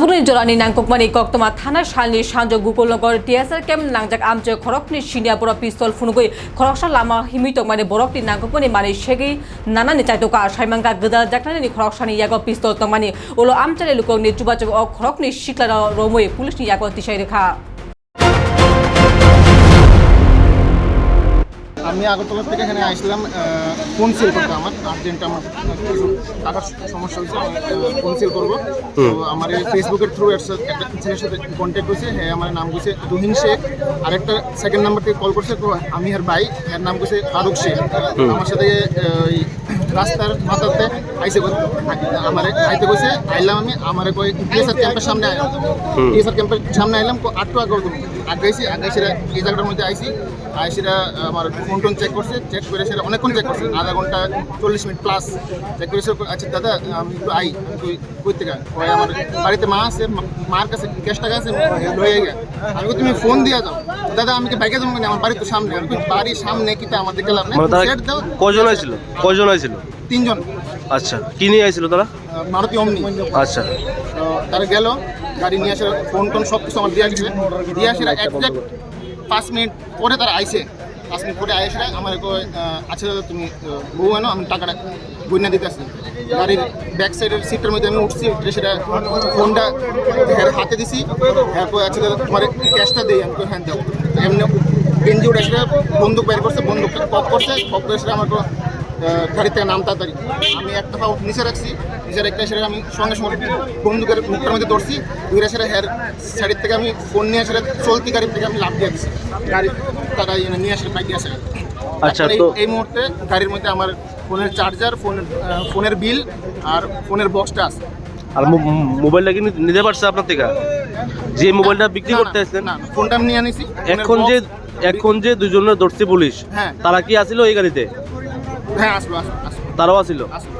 아부는 저라니 난곡만이 꺽도마 타나 샬니 산저 구골너거 디에서 캠 낭작 암저 খরকনি সিনিয়া বড় পিস্তল ফুনুগই খরকসা লামা হিমিতক মানে বরকটি নাঙ্গকনি মানে সেগি নানানি চাইতকা সাইমাঙ্গা গদা জাকনানি খরকসানি ইয়াগ পিস্তল তংমানি ওলো আমচালে লুকংনি চুবাচক অ খরকনি শিকলা রমই পুলিশনি ইয়াগ তিসাই রেখা আমি আগরতলা থেকে এখানে আসলাম ফোন সেল করতে আমার? আর্জেন্ট আমার কিছু টাকার সমস্যা হয়েছে আমি ফোন সেল করব? তো আমার এই ফেসবুকের থ্রু একটা ছেলের সাথে কন্ট্যাক্ট হয়েছে হ্যাঁ আমার নাম গেছে তুহিন শেখ। আরেকটা সেকেন্ড নাম্বার থেকে কল করছে তো আমি আর ভাই এর নাম গেছে ফারুক শেখ। আমার সাথে ওই রাস্তার মাথাতে আইসে আমার আইতে কইছে আইলাম আমি আমার কই টিএসআর ক্যাম্পের সামনে আইলাম। টিএসআর ক্যাম্পের সামনে আইলাম আটটু আগে আগাইছি আগাইছিরা এই জায়গাটার মধ্যে আইসি আইসিরা আমার ফোন টোন চেক করছে চেক করে সেটা অনেকক্ষণ চেক করছে আধা ঘণ্টা চল্লিশ মিনিট প্লাস চেক করে সে আচ্ছা দাদা আমি একটু আই আমি কই থেকে? আমার বাড়িতে মা আছে মার কাছে ক্যাশ টাকা আছে লয়ে গে আমি তুমি ফোন দিয়া দাও। দাদা আমি কি বাইকে যাব আমার বাড়ি তো সামনে। আমি বাড়ির সামনে কিটা আমার লাভ নেই মানে সেট দাও। কজন হয়েছিল কজন হয়েছিল তিনজন। আচ্ছা কি নিয়ে আইছিল তারা? মারুতি অমনি। আচ্ছা। তারা গেল গাড়ি নিয়ে আসে ফোন টোন সব কিছু আমার দিয়ে গেছে দিয়ে আসে একজ্যাক্ট পাঁচ মিনিট পরে তারা আইসে পাঁচ মিনিট পরে আইসে আমার কই, আহ, আচ্ছা দাদা তুমি বউ আনো আমি টাকাটা বইনা দিতে আসি গাড়ির ব্যাক সাইডের সিটের মধ্যে আমি উঠছি উঠে সেটা ফোনটা হ্যাঁ হাতে দিছি। হ্যাঁ কই, আচ্ছা দাদা তোমার ক্যাশটা দিই। আমি কই, হ্যাঁ দাও। এমনি গেঞ্জি উঠে সেটা বন্দুক বের করছে বন্দুকটা পপ করছে পপ করে সেটা আমার কই, আহ, গাড়ি থেকে নাম তাড়াতাড়ি আমি একটা পা নিচে রাখছি নিচে রেখে সেটা আমি সঙ্গে সঙ্গে বন্দুকের মুখটার মধ্যে ধরছি দুইটা সেটা হেয়ার সাইডের থেকে আমি ফোন নিয়ে আসলে চলতি গাড়ির থেকে আমি লাভ দিয়ে দিচ্ছি গাড়ি তারা নিয়ে আসলে বাইক আসে আচ্ছা, এই- মুহূর্তে গাড়ির মধ্যে আমার ফোনের চার্জার ফোনের ফোনের বিল আর ফোনের বক্সটা আছে। আর মোবাইলটা কি নিতে পারছে আপনার থেকে? যে মোবাইলটা বিক্রি করতে না, আসছেন না ফোনটা আমি নিয়ে আনিছি। এখন যে এখন যে দুজনের ধরছে পুলিশ হ্যাঁ। তারা কি আসিল এই গাড়িতে? হ্যাঁ আসলো আসলো তারাও আসিল? আসলো